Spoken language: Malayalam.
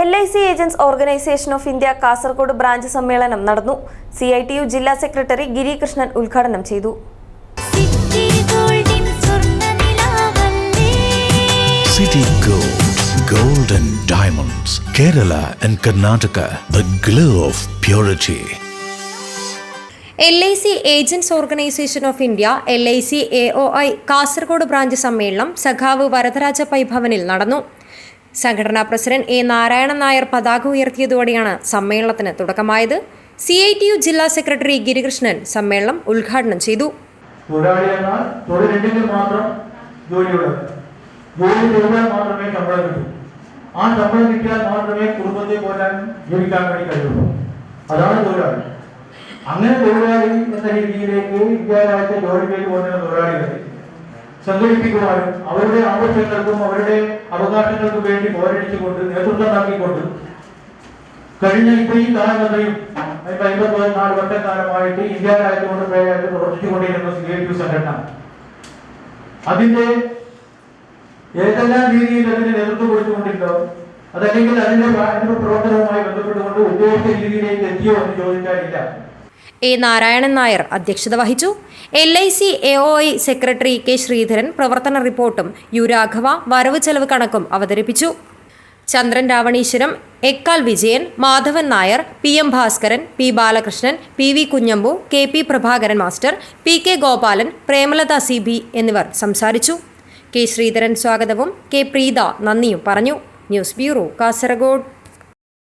L I C agents organisation of India Kasaragod branch സമ്മേളനം നടന്നു. സി ഐ ടി യു ജില്ലാ സെക്രട്ടറി ഗിരികൃഷ്ണൻ ഉദ്ഘാടനം ചെയ്തു. City Gold, Gold and Diamonds, Kerala and Karnataka, the glow of purity. L I C agents organisation of India L I C A O I Kasaragod branch സമ്മേളനം സഖാവ് വരദരാജ പൈ ഭവനിൽ നടന്നു. സംഘടനാ പ്രസിഡന്റ് എ നാരായണൻ നായർ പതാക ഉയർത്തിയതോടെയാണ് സമ്മേളനത്തിന് തുടക്കമായത്. സി ഐ ടി യു ജില്ലാ സെക്രട്ടറി ഗിരികൃഷ്ണൻ സമ്മേളനം ഉദ്ഘാടനം ചെയ്തു. എന്നാൽ മാത്രം മാത്രമേ പോരാൻ വേണ്ടി അങ്ങനെ തൊഴിലാളി എന്ന രീതിയിലേക്ക് ഇന്ത്യ രാജ്യത്തെ പോകുന്ന സംഘടിപ്പിക്കുവാനും അവരുടെ ആവശ്യങ്ങൾക്കും അവരുടെ അവകാശങ്ങൾക്കും വേണ്ടി പോരടിച്ചുകൊണ്ട് നേതൃത്വം നൽകിക്കൊണ്ട് കഴിഞ്ഞ ഇപ്പൊ ഈ കാലഘട്ടയും അമ്പത്തി ഇന്ത്യ രാജ്യത്തോട് പ്രവർത്തിച്ചുകൊണ്ടിരുന്ന സി ഐ പി സംഘടന. അതിന്റെ ഏതെല്ലാം രീതിയിൽ അതിന് നേതൃത്വം കൊടുത്തുകൊണ്ടിരുന്നോ അതല്ലെങ്കിൽ അതിന്റെ പ്ര- അതിന്റെ പ്രവർത്തനവുമായി ബന്ധപ്പെട്ടുകൊണ്ട് ഉദ്ദേശിച്ച രീതിയിലേക്ക് എത്തിയോ എന്ന് ചോദിക്കാനില്ല എ നാരായണൻ നായർ അധ്യക്ഷത വഹിച്ചു. L I C A I secretary K Sreedharan പ്രവർത്തന റിപ്പോർട്ടും യു രാഘവ വരവ് ചെലവ് കണക്കും അവതരിപ്പിച്ചു. Chandran Ravaneeswaram Ekkal Vijayan Madhavan Nair P M Bhaskaran P Balakrishnan P V Kunhambu K P Prabhakaran master P K Gopalan Premalatha C B എന്നിവർ സംസാരിച്ചു. കെ ശ്രീധരൻ സ്വാഗതവും കെ പ്രീത നന്ദിയും പറഞ്ഞു. News bureau Kasaragod.